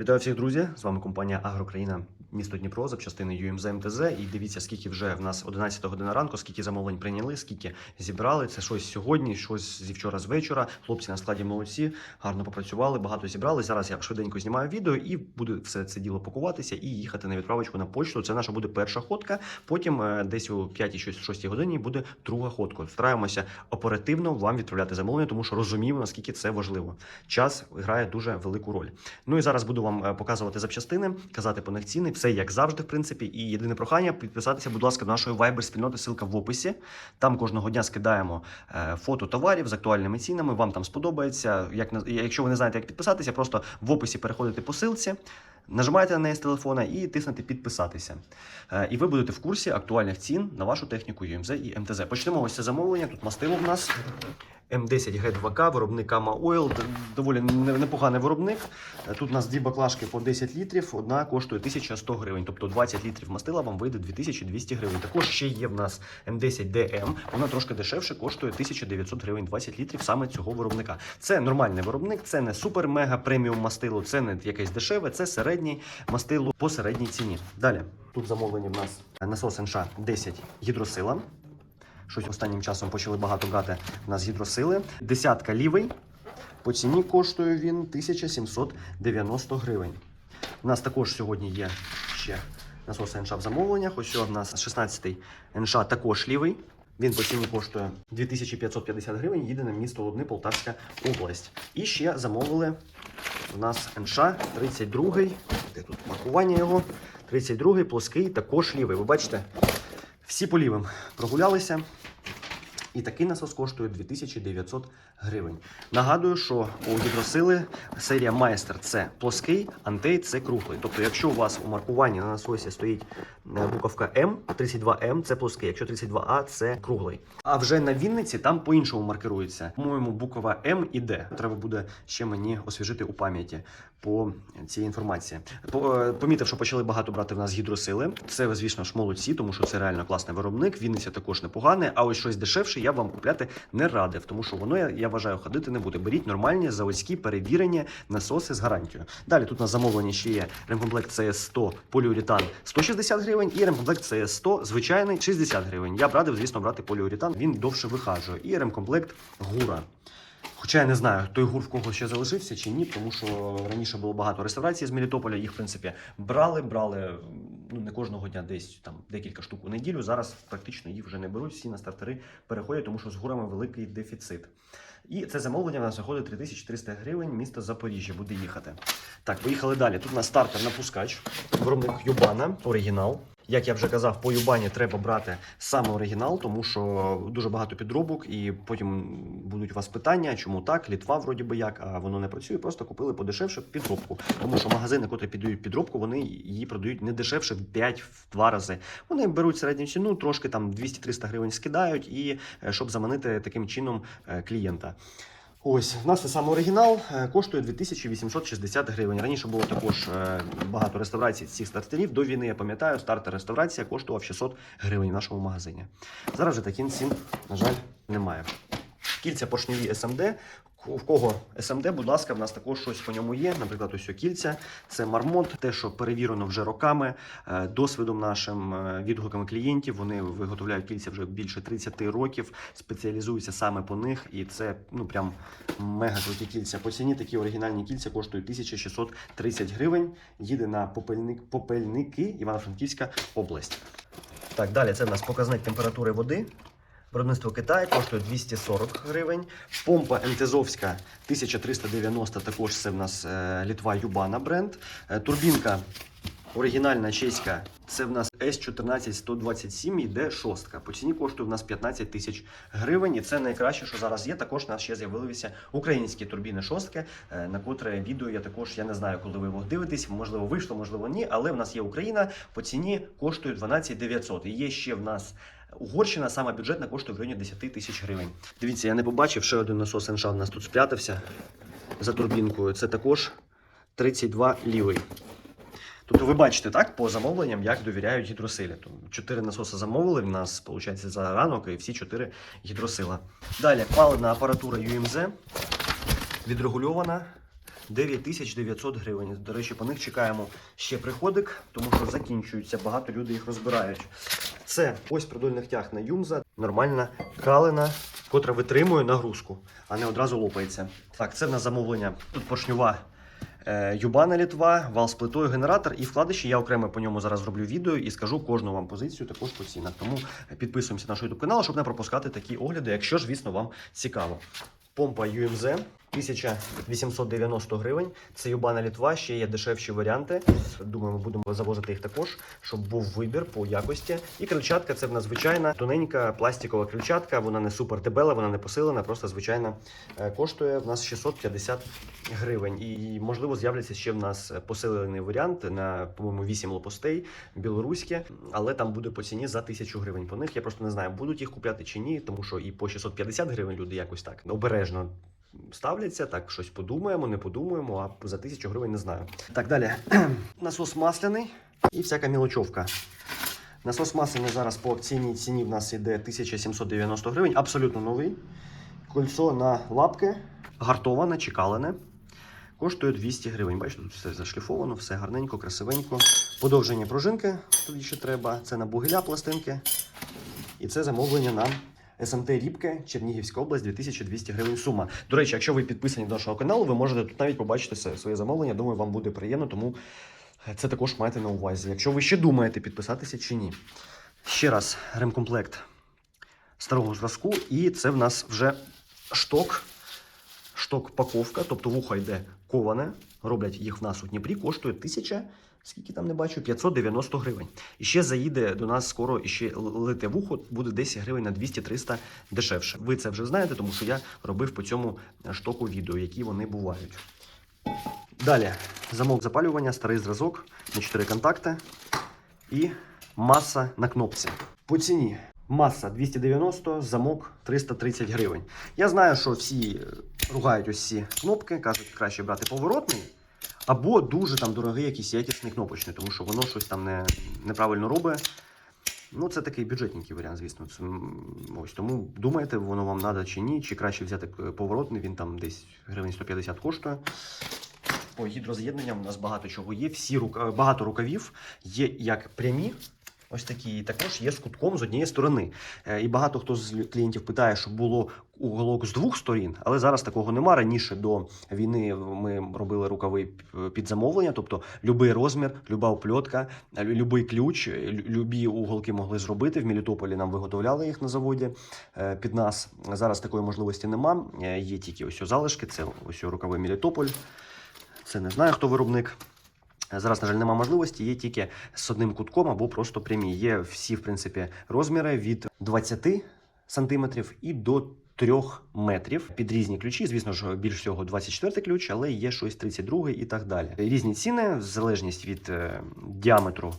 Вітаю всіх, друзі! З вами компанія Агрокраїна, місто Дніпро, запчастини UMZ МТЗ. І дивіться, скільки вже в нас 11 година ранку, скільки замовлень прийняли, скільки зібрали. Це щось сьогодні, щось зі вчора з вечора. Хлопці на складі молодці, гарно попрацювали, багато зібрали. Зараз я швиденько знімаю відео і буду все це діло пакуватися і їхати на відправочку на почту. Це наша буде перша ходка. Потім е, десь о 5-6 годині буде друга ходка. Стараємося оперативно вам відправляти замовлення, тому що розуміємо, наскільки це важливо. Час грає дуже велику роль. Ну і зараз буду вам е, показувати запчастини, казати по них ціни, все як завжди, в принципі. І єдине прохання підписатися, будь ласка, до нашої Viber спільноти. Ссылка в описі. Там кожного дня скидаємо е, фото товарів з актуальними цінами. Вам там сподобається. Як якщо ви не знаєте, як підписатися, просто в описі переходите по ссылці. Нажимаєте на неї з телефона і тиснете підписатися. Е, І ви будете в курсі актуальних цін на вашу техніку UMZ і МТЗ. Почнемо ось це замовлення. Тут мастило в нас. М10 Г2К, виробник Ama Oil, доволі не- непоганий виробник. Е, Тут у нас дві баклажки по 10 літрів, одна коштує 1100 гривень, тобто 20 літрів мастила вам вийде 2200 гривень. Також ще є в нас М10 DM, вона трошки дешевше, коштує 1900 гривень 20 літрів саме цього виробника. Це нормальний виробник, це не супер-мега преміум мастило, це не якесь дешеве, це середній мастило по середній ціні. Далі, тут замовлені в нас насос НШ 10 гідросила. Щось останнім часом почали багато брати в нас гідросили. Десятка лівий. По ціні коштує він 1790 гривень. У нас також сьогодні є ще насос НШ в замовленнях. Ось в нас 16-й НШ також лівий. Він по ціні коштує 2550 гривень. Їде на місто Лубни, Полтавська область. І ще замовили у нас НШ 32-й. Де тут маркування його? 32-й плоский, також лівий. Ви бачите, всі по лівим прогулялися. І такий насос коштує 2900 гривень. Нагадую, що у гідросили серія Майстер це плоский, антей це круглий. Тобто, якщо у вас у маркуванні на насосі стоїть е, буковка М, 32М це плоский, якщо 32А це круглий. А вже на Вінниці там по-іншому маркирується. По-моєму, буква М і Д. Треба буде ще мені освіжити у пам'яті по цій інформації. Е, Помітив, що почали багато брати в нас гідросили. Це, звісно ж, молодці, тому що це реально класний виробник. Вінниця також непоганий, а ось щось дешевше я б вам купляти не радив, тому що воно, я, я вважаю, ходити не буде. Беріть нормальні заводські перевірені насоси з гарантією. Далі тут на замовленні ще є ремкомплект CS 100 поліуретан 160 гривень і ремкомплект CS 100 звичайний 60 гривень. Я б радив, звісно, брати поліуретан, він довше вихаджує. І ремкомплект гура. Хоча я не знаю, той гур в кого ще залишився чи ні, тому що раніше було багато реставрацій з Мелітополя. Їх, в принципі, брали, брали ну не кожного дня, десь там декілька штук у неділю. Зараз практично їх вже не беруть. Всі на стартери переходять, тому що з гурами великий дефіцит. І це замовлення в нас заходить 3300 гривень. Місто Запоріжжя буде їхати. Так, поїхали далі. Тут у нас стартер на пускач, виробник Юбана, оригінал. Як я вже казав, по Юбані треба брати саме оригінал, тому що дуже багато підробок, і потім будуть у вас питання, чому так, Літва вроді би як, а воно не працює. Просто купили подешевше підробку. Тому що магазини, котрі піддають підробку, вони її продають не дешевше в 5 в 2 рази. Вони беруть середню ціну, трошки там 200-300 гривень скидають, і е, щоб заманити таким чином е, клієнта. Ось в нас це саме оригінал е, коштує 2860 гривень. Раніше було також е, багато реставрацій цих стартерів. До війни я пам'ятаю, стартер реставрація коштував 600 гривень в нашому магазині. Зараз же таких цін, на жаль, немає. Кільця поршневі SMD. В кого SMD, будь ласка, в нас також щось по ньому є. Наприклад, ось кільця. Це мармот, те, що перевірено вже роками, е, досвідом нашим, е, відгуками клієнтів. Вони виготовляють кільця вже більше 30 років, спеціалізуються саме по них, і це ну прям мега круті кільця. По ціні такі оригінальні кільця коштують 1630 гривень. Їде на попельник, попельники Івано-Франківська область. Так, далі це в нас показник температури води. Виробництво Китаю коштує 240 гривень. Помпа МТЗовська 1390, також це в нас е, Літва Юбана бренд. Е, турбінка оригінальна чеська, це в нас S14127, йде шостка. По ціні коштує в нас 15 тисяч гривень. І це найкраще, що зараз є. Також у нас ще з'явилися українські турбіни шостки, е, на котре відео я також я не знаю, коли ви його дивитесь. Можливо, вийшло, можливо, ні. Але в нас є Україна. По ціні коштує 12 900. І є ще в нас. Угорщина сама бюджетна коштує в районі 10 тисяч гривень. Дивіться, я не побачив ще один насос НШ у нас тут спрятався за турбінкою. Це також 32 лівий. Тобто ви бачите так по замовленням, як довіряють гідросилі. Чотири насоси замовили. В нас виходить за ранок, і всі чотири гідросила. Далі паливна апаратура UMZ відрегульована. 9900 гривень. До речі, по них чекаємо ще приходик, тому що закінчуються, багато людей їх розбирають. Це ось продольних тяг на Юмза, нормальна калина, котра витримує нагрузку, а не одразу лопається. Так, це в нас замовлення. Тут поршнюва е, Юбана Літва, вал з плитою, генератор і вкладиші. Я окремо по ньому зараз зроблю відео і скажу кожну вам позицію також по цінах. Тому підписуємося на наш YouTube канал, щоб не пропускати такі огляди, якщо ж, звісно, вам цікаво. Помпа UMZ 1890 гривень. Це Юбана Літва, ще є дешевші варіанти. Думаю, ми будемо завозити їх також, щоб був вибір по якості. І крильчатка це в нас звичайна тоненька пластикова крильчатка. Вона не супер дебела, вона не посилена, просто звичайна Е, коштує в нас 650 гривень. І можливо з'являться ще в нас посилений варіант на по-моєму 8 лопастей білоруське, але там буде по ціні за 1000 гривень. По них я просто не знаю, будуть їх купляти чи ні, тому що і по 650 гривень люди якось так обережно. Ставляться, так щось подумаємо, не подумаємо, а за тисячу гривень не знаю. Так, далі. Насос масляний і всяка мілочовка. Насос масляний зараз по акційній ціні в нас йде 1790 гривень, абсолютно новий. Кольцо на лапки, гартоване, чекалене. Коштує 200 гривень. Бачите, тут все зашліфовано, все гарненько, красивенько. Подовження пружинки тут ще треба. Це на бугеля пластинки. І це замовлення на СМТ Рібке, Чернігівська область, 2200 гривень сума. До речі, якщо ви підписані до нашого каналу, ви можете тут навіть побачити своє замовлення. Думаю, вам буде приємно, тому це також майте на увазі. Якщо ви ще думаєте підписатися чи ні. Ще раз, ремкомплект старого зразку, і це в нас вже шток, шток паковка, тобто вухо йде коване. Роблять їх в нас у Дніпрі, коштує 1000, скільки там не бачу, 590 гривень. І ще заїде до нас скоро і ще лите вухо, буде десь гривень на 200-300 дешевше. Ви це вже знаєте, тому що я робив по цьому штоку відео, які вони бувають. Далі замок запалювання, старий зразок на 4 контакти і маса на кнопці. По ціні маса 290, замок 330 гривень. Я знаю, що всі е, ругають ось ці кнопки, кажуть, краще брати поворотний. Або дуже там дорогий якийсь якісний кнопочний, тому що воно щось там не, неправильно робить. Ну, це такий бюджетненький варіант, звісно. Це, ось, тому думайте, воно вам треба чи ні, чи краще взяти е, поворотний, він там десь гривень 150 коштує. По гідроз'єднанням у нас багато чого є. Всі рука... багато рукавів є як прямі. Ось такі, і також є з з однієї сторони. Е, І багато хто з клієнтів питає, щоб було уголок з двох сторін, але зараз такого нема. Раніше до війни ми робили рукави під замовлення, тобто будь-який розмір, люба опльотка, е, любий ключ, е, любі уголки могли зробити. В Мелітополі нам виготовляли їх на заводі під нас. Зараз такої можливості нема. Є тільки ось залишки. Це ось рукави Мелітополь. Це не знаю, хто виробник. Зараз, на жаль, немає можливості, є тільки з одним кутком або просто прямі. Є всі, в принципі, розміри від 20 сантиметрів і до 3 метрів під різні ключі. Звісно ж, більш всього 24 ключ, але є щось 32 і так далі. Різні ціни, в залежність від е, діаметру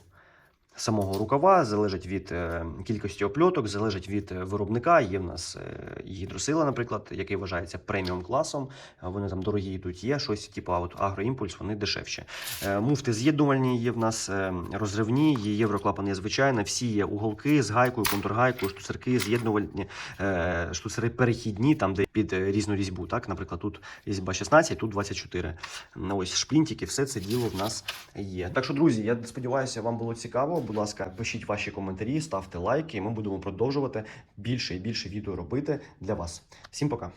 самого рукава, залежить від е, кількості опльоток, залежить від е, виробника. Є в нас е, гідросила, наприклад, який вважається преміум класом. Вони там дорогі йдуть. Є щось, типу, от агроімпульс, вони дешевші. Муфти з'єднувальні є в нас розривні, є євроклапан є звичайно, всі є уголки з гайкою, контргайкою, штуцерки з'єднувальні, штуцери перехідні, там де під різну різьбу. Так, наприклад, тут різьба 16, тут 24. Ну, ось шплінтики, все це діло в нас є. Так що, друзі, я сподіваюся, вам було цікаво. Будь ласка, пишіть ваші коментарі, ставте лайки, і ми будемо продовжувати більше і більше відео робити для вас. Всім пока.